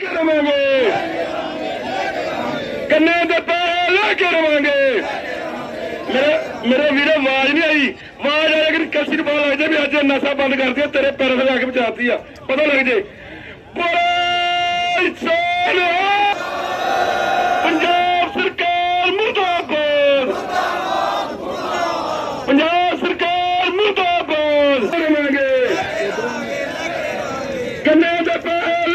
ਕੇ ਰਵਾਂਗੇ। ਕੰਨੇ ਦੇ ਪੈਰ ਲੈ ਕੇ ਰਵਾਂਗੇ। ਮੇਰੇ ਮੇਰੇ ਵੀਰੇ, ਆਵਾਜ਼ ਨਹੀਂ ਆਈ। ਆਵਾਜ਼ ਆਇਆ ਕਿ ਕਸੀ ਨੂੰ ਪਤਾ ਲੱਗ ਜੇ ਵੀ ਅੱਜ ਨਸ਼ਾ ਬੰਦ ਕਰ ਦਿਆ ਤੇਰੇ ਪੈਰਾਂ ਤੇ ਜਾ ਕੇ ਬਚਾਤੀ ਆ। ਪਤਾ ਲੱਗ ਜੇ ਬੋਲੇ ਸੋਨਿਆ ਪੰਜਾਬ ਸਰਕਾਰ ਮੁਰਦਾਬਾਦ ਪੰਜਾਬ ਸਰਕਾਰ ਮੁਰਦਾਬਾਦ ਰਵਾਂਗੇ ਕੰਨੇ ਦੇ ਪੈਸੇ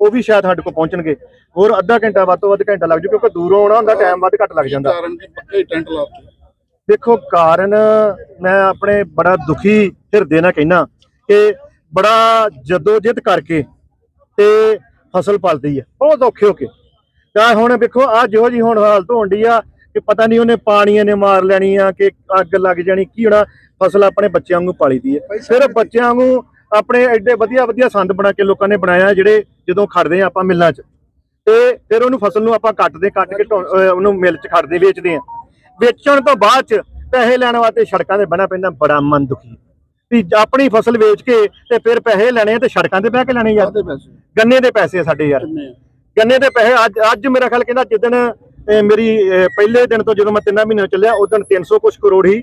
ਉਹ ਵੀ ਸ਼ਾਇਦ ਸਾਡੇ ਕੋਲ ਪਹੁੰਚਣਗੇ। ਹੋਰ ਅੱਧਾ ਘੰਟਾ ਵੱਧ ਤੋਂ ਵੱਧ ਘੰਟਾ ਲੱਗ ਜੂ ਕਿਉਂਕਿ ਦੂਰੋਂ ਆਉਣਾ ਹੁੰਦਾ ਟਾਈਮ ਵੱਧ ਘੱਟ ਲੱਗ ਜਾਂਦਾ। ਕਾਰਨ ਕੀ? ਪੱਕੇ ਟੈਂਟ ਲਾਤੇ ਦੇਖੋ ਕਾਰਨ ਮੈਂ ਆਪਣੇ ਬੜਾ ਦੁਖੀ ਹਿਰਦੇ ਨਾਲ ਕਹਿਣਾ ਕਿ ਬੜਾ ਜਦੋਜਹਿਦ ਕਰਕੇ ਤੇ ਫਸਲ ਪਲਦੀ ਆ। ਬਹੁਤ ਔਖੇ ਹੋ ਕੇ। ਤਾਂ ਹੁਣ ਵੇਖੋ ਆ ਜਿਹੋ ਜੀ ਹੁਣ ਹਾਲਤ ਹੋਣ ਡਈ ਆ ਕਿ ਪਤਾ ਨਹੀਂ ਉਹਨੇ ਪਾਣੀਆਂ ਨੇ ਮਾਰ ਲੈਣੀ ਆ ਕਿ ਅੱਗ ਲੱਗ ਜਾਣੀ ਕੀ ਹੋਣਾ। ਫਸਲ ਆਪਣੇ ਬੱਚਿਆਂ ਵਾਂਗੂ ਪਾਲੀ ਦੀ ਹੈ ਸਿਰਫ ਬੱਚਿਆਂ ਵਾਂਗੂ ਆਪਣੇ ਐਡੇ ਵਧੀਆ ਵਧੀਆ ਸੰਦ ਬਣਾ ਕੇ ਲੋਕਾਂ ਨੇ ਬਣਾਇਆ ਜਿਹੜੇ ਜਦੋਂ ਖੜਦੇ ਆ ਆਪਾਂ ਮਿੱਲਾਂ 'ਚ। ਤੇ ਫਿਰ ਉਹਨੂੰ ਫਸਲ ਨੂੰ ਆਪਾਂ ਕੱਟਦੇ ਕੱਟ ਕੇ ਉਹਨੂੰ ਮਿਲ 'ਚ ਖੜਦੇ ਵੇਚਦੇ ਆ ਵੇਚਣ ਤੋਂ ਬਾਅਦ 'ਚ ਪੈਸੇ ਲੈਣ ਵਾਸਤੇ ਸੜਕਾਂ ਤੇ ਬਣਾ ਪੈਂਦਾ ਬੜਾ ਮਨ ਦੁਖੀ। ਵੀ ਆਪਣੀ ਫਸਲ ਵੇਚ ਕੇ ਤੇ ਫਿਰ ਪੈਸੇ ਲੈਣੇ ਤੇ ਸੜਕਾਂ ਤੇ ਬਹਿ ਕੇ ਲੈਣੇ ਯਾਰ ਗੰਨੇ ਦੇ ਪੈਸੇ ਆ ਸਾਡੇ ਯਾਰ? ਗੰਨੇ ਦੇ ਪੈਸੇ ਅੱਜ ਅੱਜ ਮੇਰਾ ਖਿਆਲ ਕਹਿੰਦਾ ਜਿੱਦਣ ਮੇਰੀ ਪਹਿਲੇ ਦਿਨ ਤੋਂ ਜਦੋਂ ਮੈਂ ਤਿੰਨਾਂ ਮਹੀਨਿਆਂ ਚੱਲਿਆ ਉਦੋਂ 300 ਕੁਛ ਕਰੋੜ ਹੀ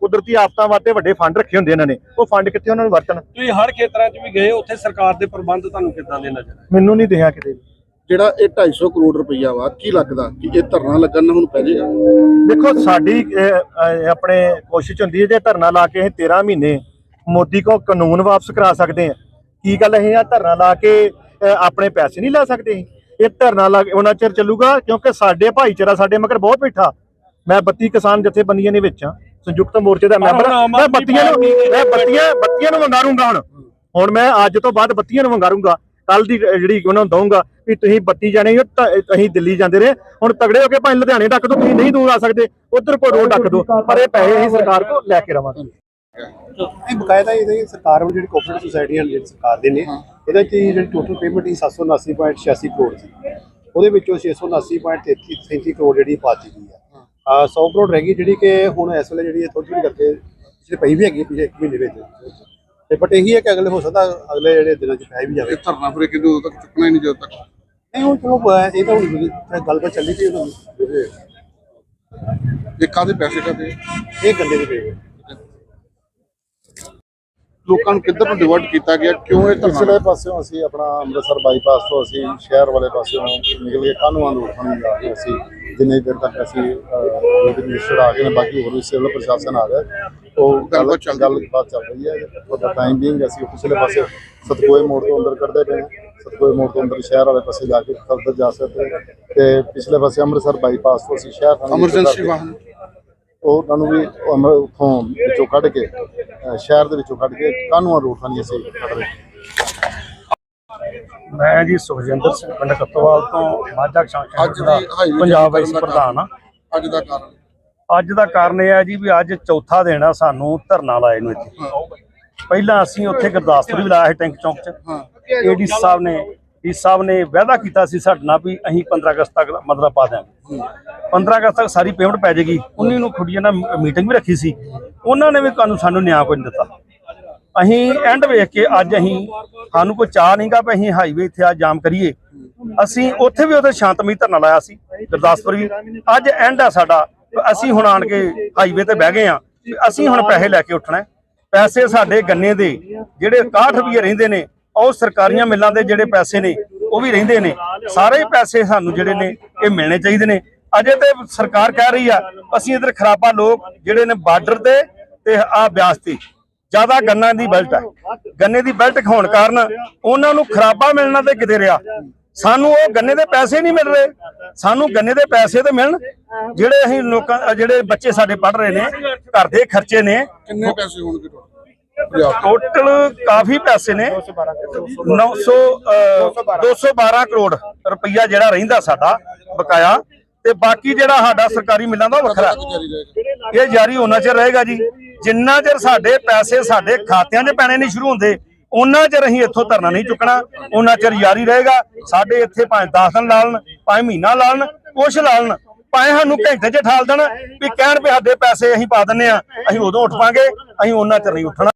ਕੁਦਰਤੀ ਆਫਤਾਂ ਵਾਸਤੇ ਵੱਡੇ ਫੰਡ ਰੱਖੇ ਹੁੰਦੇ ਇਹਨਾਂ ਨੇ। ਉਹ ਫੰਡ ਕਿੱਥੇ ਉਹਨਾਂ ਨੂੰ ਵਰਤਣ? ਤੁਸੀਂ ਹਰ ਖੇਤਰਾਂ 'ਚ ਵੀ ਗਏ ਉੱਥੇ ਸਰਕਾਰ ਦੇ ਪ੍ਰਬੰਧ ਤੁਹਾਨੂੰ ਕਿੱਦਾਂ ਦੇ ਨਜ਼ਰ ਆਏ? ਮੈਨੂੰ ਨਹੀਂ ਦਿਖਿਆ ਕਿਤੇ ਵੀ। ਜਿਹੜਾ ਇਹ 250 ਕਰੋੜ ਰੁਪਈਆ ਵਾ ਕੀ ਲੱਗਦਾ ਕਿ ਇਹ ਧਰਨਾ ਲੱਗਣ ਨਾਲ ਹੁਣ ਪੈ ਜਾਏਗਾ? ਦੇਖੋ ਸਾਡੀ ਆਪਣੇ ਕੋਸ਼ਿਸ਼ ਹੁੰਦੀ ਹੈ ਜੇ ਧਰਨਾ ਲਾ ਕੇ ਅਸੀਂ 13 ਮਹੀਨੇ ਮੋਦੀ ਕੋ ਕਾਨੂੰਨ ਵਾਪਸ ਕਰਾ ਸਕਦੇ ਆ ਕੀ ਗੱਲ ਇਹ ਆ ਧਰਨਾ ਲਾ ਕੇ ਆਪਣੇ ਪੈਸੇ ਨਹੀਂ ਲੈ ਸਕਦੇ? ਇਹ ਧਰਨਾ ਲਾ ਕੇ ਉਹਨਾਂ ਚਿਰ ਚੱਲੂਗਾ ਕਿਉਂਕਿ ਸਾਡੇ ਭਾਈਚਾਰਾ ਸਾਡੇ ਮਗਰ ਬਹੁਤ ਬੈਠਾ। ਮੈਂ 32 ਕਿਸਾਨ ਜਥੇਬੰਦੀਆਂ ਦੇ ਵਿੱਚ ਆ ਸੰਯੁਕਤ ਮੋਰਚੇ ਦਾ ਮੈਂਬਰ ਮੈਂ ਬੱਤੀਆਂ ਨੂੰ ਮੈਂ ਬੱਤੀਆਂ ਬੱਤੀਆਂ ਨੂੰ ਵੰਗਾਰੂੰਗਾ ਹੁਣ। ਹੁਣ ਮੈਂ ਅੱਜ ਤੋਂ ਬਾਅਦ ਬੱਤੀਆਂ ਨੂੰ ਵੰਗਾਰੂੰਗਾ। ਕੱਲ ਦੀ ਜਿਹੜੀ ਉਹਨਾਂ ਨੂੰ ਦਊਂਗਾ ਵੀ ਤੁਸੀਂ ਬੱਤੀ ਜਾਣੇ ਹੋ ਅਸੀਂ ਦਿੱਲੀ ਜਾਂਦੇ ਰਹੇ। ਹੁਣ ਤਗੜੇ ਹੋ ਕੇ ਭਾਵੇਂ ਲੁਧਿਆਣੇ ਡੱਕ ਦੋ ਤੁਸੀਂ ਨਹੀਂ ਦੂਰ ਆ ਸਕਦੇ। ਉਧਰ ਕੋਈ ਰੋਡ ਡੱਕ ਦੋ ਪਰ ਇਹ ਪੈਸੇ ਅਸੀਂ ਸਰਕਾਰ ਕੋਲ ਲੈ ਕੇ ਰਵਾਂਗੇ। ਇਹ ਬਕਾਇਦਾ ਇਹਦੇ ਸਰਕਾਰ ਵੱਲੋਂ ਜਿਹੜੀ ਕੋਆਪਰੇਟਿਵ ਸੁਸਾਇਟੀਆਂ ਜਿਹੜੀ ਸਰਕਾਰ ਦੇ ਨੇ ਇਹਦੇ ਚ ਜਿਹੜੀ ਟੋਟਲ ਪੇਮੈਂਟ ਹੀ 779.86 ਕਰੋੜ ਸੀ। ਉਹਦੇ ਵਿੱਚੋਂ 679.33 ਕਰੋੜ ਜਿਹੜੀ ਪਾਤੀ ਗਈ ਆ। 100 ਕਰੋੜ ਰਹਿ ਗਈ ਜਿਹੜੀ ਕਿ ਹੁਣ ਇਸ ਵੇਲੇ ਜਿਹੜੀ ਥੋੜੀ ਥੋੜੀ ਕਰਕੇ ਪਿਛਲੇ ਪਈ ਵੀ ਹੈਗੀ ਪਿਛਲੇ ਇੱਕ ਮਹੀਨੇ ਵਿੱਚ। ਤੇ ਬਟ ਇਹੀ ਹੈ ਕਿ ਅਗਲੇ ਹੋ ਸਕਦਾ ਅਗਲੇ ਜਿਹੜੇ ਦਿਨਾਂ ਚ ਪੈ ਵੀ ਜਾਵੇ। ਧਰਨਾ ਫਿਰ ਕਿਦੋਂ ਤੱਕ ਚੁੱਕਣਾ ਹੀ ਨਹੀਂ ਜਦੋਂ ਤੱਕ। ਨਹੀਂ ਹੁਣ ਚਲੋ ਇਹ ਤਾਂ ਹੁਣ ਗੱਲਬਾਤ ਚੱਲੀ ਸੀ ਇਹ ਕਾਹਦੇ ਪੈਸੇ ਕਾਹਦੇ? ਇਹ ਗੰਦੇ ਦੇ ਪਏ ਲੋਕਾਂ ਨੂੰ ਕਿੱਧਰ ਨੂੰ ਡਿਵਰਟ ਕੀਤਾ ਗਿਆ? ਕਿਉਂ ਇਹ ਪਿਛਲੇ ਪਾਸਿਓਂ ਅਸੀਂ ਆਪਣਾ ਅੰਮ੍ਰਿਤਸਰ ਬਾਈਪਾਸ ਤੋਂ ਅਸੀਂ ਸ਼ਹਿਰ ਵਾਲੇ ਪਾਸਿਓਂ ਨਿਕਲ ਕੇ ਕਾਨੂੰਨ ਨੂੰ ਉਠਣ ਜਾ ਕੇ ਅਸੀਂ ਜਿੰਨੇ ਦੇਰ ਤੱਕ ਅਸੀਂ ਮਿਨਿਸਟਰ ਆ ਗਏ ਨੇ ਬਾਕੀ ਹੋਰ ਵੀ ਸਿਵਲ ਪ੍ਰਸ਼ਾਸਨ ਆ ਗਿਆ ਉਹ ਗੱਲ ਚੱਲ ਰਹੀ। ਗੱਲਬਾਤ ਚੱਲ ਰਹੀ ਹੈ। ਉਹਦਾ ਟਾਈਮ ਬੀਇੰਗ ਅਸੀਂ ਪਿਛਲੇ ਪਾਸੇ ਸਤਗੋਏ ਮੋੜ ਤੋਂ ਅੰਦਰ ਕੱਢਦੇ ਪਏ ਹਾਂ। ਸਤਗੋਏ ਮੋੜ ਤੋਂ ਅੰਦਰ ਸ਼ਹਿਰ ਵਾਲੇ ਪਾਸੇ ਜਾ ਕੇ ਫਰਦਰ ਜਾ ਸਕਦੇ। ਤੇ ਪਿਛਲੇ ਪਾਸੇ ਅੰਮ੍ਰਿਤਸਰ ਬਾਈਪਾਸ ਤੋਂ ਅਸੀਂ ਸ਼ਹਿਰ ਐਮਰਜੈਂਸੀ ਵਾਹਨ। ਉਹ ਉਹਨਾਂ ਨੂੰ ਵੀ ਉੱਥੋਂ ਵਿੱਚੋਂ ਕੱਢ ਕੇ ਸ਼ਹਿਰ ਦੇ ਵਿੱਚੋਂ ਕੱਢ ਕੇ ਕਾਨੂੰਨ ਰੂਟ ਨਹੀਂ ਅਸੀਂ ਕੱਢ ਰਹੇ ਮੈਂ ਜੀ ਸੁਖਜਿੰਦਰ ਸਿੰਘ ਪਿੰਡ ਕੱਤੋਵਾਲ ਤੋਂ ਮਾਝਾ ਕਿਸਾਨ ਦੀ ਪੰਜਾਬ ਵਾਈਸ ਪ੍ਰਧਾਨ ਆ ਅੱਜ ਦਾ ਕਾਰਨ? ਅੱਜ ਦਾ ਕਾਰਨ ਇਹ ਹੈ ਜੀ ਵੀ ਅੱਜ ਚੌਥਾ ਦਿਨ ਆ ਸਾਨੂੰ ਧਰਨਾ ਲਾਏ ਨੂੰ ਇੱਥੇ। ਪਹਿਲਾਂ ਅਸੀਂ ਉੱਥੇ ਗੁਰਦਾਸਪੁਰ ਵੀ ਲਾਇਆ ਸੀ ਟੈਂਕ ਚੌਂਕ 'ਚ। ਏਡੀ ਸਾਹਿਬ ਨੇ ਡੀ ਸਾਹਿਬ ਨੇ ਵਾਅਦਾ ਕੀਤਾ ਸੀ ਸਾਡੇ ਨਾਲ ਵੀ ਅਸੀਂ 15 ਅਗਸਤ ਤੱਕ ਮਤਲਬ ਪਾ ਦਿਆਂਗੇ। 15 ਅਗਸਤ ਤੱਕ ਸਾਰੀ ਪੇਮੈਂਟ ਪੈ ਜਾਏਗੀ। 19 ਨੂੰ ਖੁੱਡੀਆਂ ਨਾਲ ਮੀਟਿੰਗ ਵੀ ਰੱਖੀ ਸੀ। ਉਹਨਾਂ ਨੇ ਵੀ ਕਾਨੂੰ ਸਾਨੂੰ ਨਿਆਂ ਕੋਈ ਨਹੀਂ ਦਿੱਤਾ। ਅਸੀਂ ਐਂਡ ਵੇਖ ਕੇ ਅੱਜ ਅਸੀਂ ਸਾਨੂੰ ਕੋਈ ਚਾਹ ਨਹੀਂਗਾ ਵੀ ਅਸੀਂ ਹਾਈਵੇ ਇੱਥੇ ਆ ਜਾਮ ਕਰੀਏ। ਅਸੀਂ ਉੱਥੇ ਵੀ ਉਹਦੇ ਸ਼ਾਂਤਮਈ ਧਰਨਾ ਲਾਇਆ ਸੀ, ਗੁਰਦਾਸਪੁਰ ਵੀ। ਅੱਜ ਐਂਡ ਆ ਸਾਡਾ। ਅਸੀਂ ਹੁਣ ਆਣ ਕੇ ਹਾਈਵੇ ਤੇ ਬਹਿ ਗਏ ਆ ਅਸੀਂ ਹੁਣ ਪੈਸੇ ਲੈ ਕੇ ਉੱਠਣਾ ਪੈਸੇ ਸਾਡੇ ਗੰਨੇ ਦੇ, ਜਿਹੜੇ 61 ਰੁਪਏ ਰਹਿੰਦੇ ਨੇ ਉਹ ਸਰਕਾਰੀਆਂ ਮਿੱਲਾਂ ਦੇ ਜਿਹੜੇ ਪੈਸੇ ਨੇ, ਉਹ ਵੀ ਰਹਿੰਦੇ ਨੇ। ਸਾਰੇ ਪੈਸੇ ਸਾਨੂੰ ਜਿਹੜੇ ਨੇ, ਇਹ ਮਿਲਣੇ ਚਾਹੀਦੇ ਨੇ। ਅਜੇ ਤੇ ਸਰਕਾਰ ਕਹਿ ਰਹੀ ਆ, ਅਸੀਂ ਇਧਰ ਖਰਾਬਾ ਲੋਕ ਜਿਹੜੇ ਨੇ ਬਾਰਡਰ ਤੇ ਤੇ ਆ ਬਿਆਸ ਤੇ। ਜ਼ਿਆਦਾ ਗੰਨਾ ਦੀ ਬੈਲਟ ਹੈ ਗੰਨੇ ਦੀ ਬੈਲਟ ਹੋਣ ਕਾਰਨ ਉਹਨਾਂ ਨੂੰ ਖਰਾਬਾ ਮਿਲਣਾ ਤੇ ਕਿਤੇ ਰਿਹਾ। ਸਾਨੂੰ ਉਹ ਗੰਨੇ ਦੇ ਪੈਸੇ ਨਹੀਂ ਮਿਲ ਰਹੇ। ਸਾਨੂੰ ਗੰਨੇ ਦੇ ਪੈਸੇ ਤੇ ਮਿਲਣ। ਜਿਹੜੇ ਅਸੀਂ ਲੋਕਾਂ, ਜਿਹੜੇ ਬੱਚੇ ਸਾਡੇ ਪੜ ਰਹੇ ਨੇ, ਘਰ ਦੇ ਖਰਚੇ ਨੇ। ਕਿੰਨੇ ਪੈਸੇ ਹੋਣਗੇ ਟੋਟਲ ਕਾਫੀ ਪੈਸੇ ਨੇ। 900 ਅ, 212 ਕਰੋੜ ਰੁਪਈਆ ਜਿਹੜਾ ਰਹਿੰਦਾ ਸਾਡਾ ਬਕਾਇਆ। ਤੇ ਬਾਕੀ ਜਿਹੜਾ ਸਾਡਾ ਸਰਕਾਰੀ ਮਿਲਾਂ ਦਾ ਵੱਖਰਾ ਇਹ ਜਾਰੀ ਹੋਣਾ ਚਿਰ ਰਹੇਗਾ ਜੀ। ਜਿੰਨਾ ਚਿਰ ਸਾਡੇ ਪੈਸੇ ਸਾਡੇ ਖਾਤਿਆਂ 'ਚ ਪੈਣੇ ਨਹੀਂ ਸ਼ੁਰੂ ਹੁੰਦੇ ਉਹਨਾਂ ਚਿਰ ਅਸੀਂ ਇੱਥੋਂ ਧਰਨਾ ਨਹੀਂ ਚੁੱਕਣਾ। ਉਹਨਾਂ ਚਿਰ ਜਾਰੀ ਰਹੇਗਾ। ਸਾਡੇ ਇੱਥੇ ਭਾਵੇਂ 10 ਦਿਨ ਲਾ ਲੈਣ ਭਾਵੇਂ ਮਹੀਨਾ ਲਾ ਲੈਣ ਕੁਛ ਲਾ ਲੈਣ ਭਾਵੇਂ ਸਾਨੂੰ ਘੰਟੇ 'ਚ ਠਾਲ ਦੇਣ ਵੀ ਕਹਿਣ ਵੀ ਸਾਡੇ ਪੈਸੇ ਅਸੀਂ ਪਾ ਦਿੰਨੇ ਆ ਅਸੀਂ ਉਦੋਂ ਉੱਠ ਪਾਂਗੇ ਅਸੀਂ ਉਹਨਾਂ ਚਿਰ ਨਹੀਂ ਉੱਠਣਾ।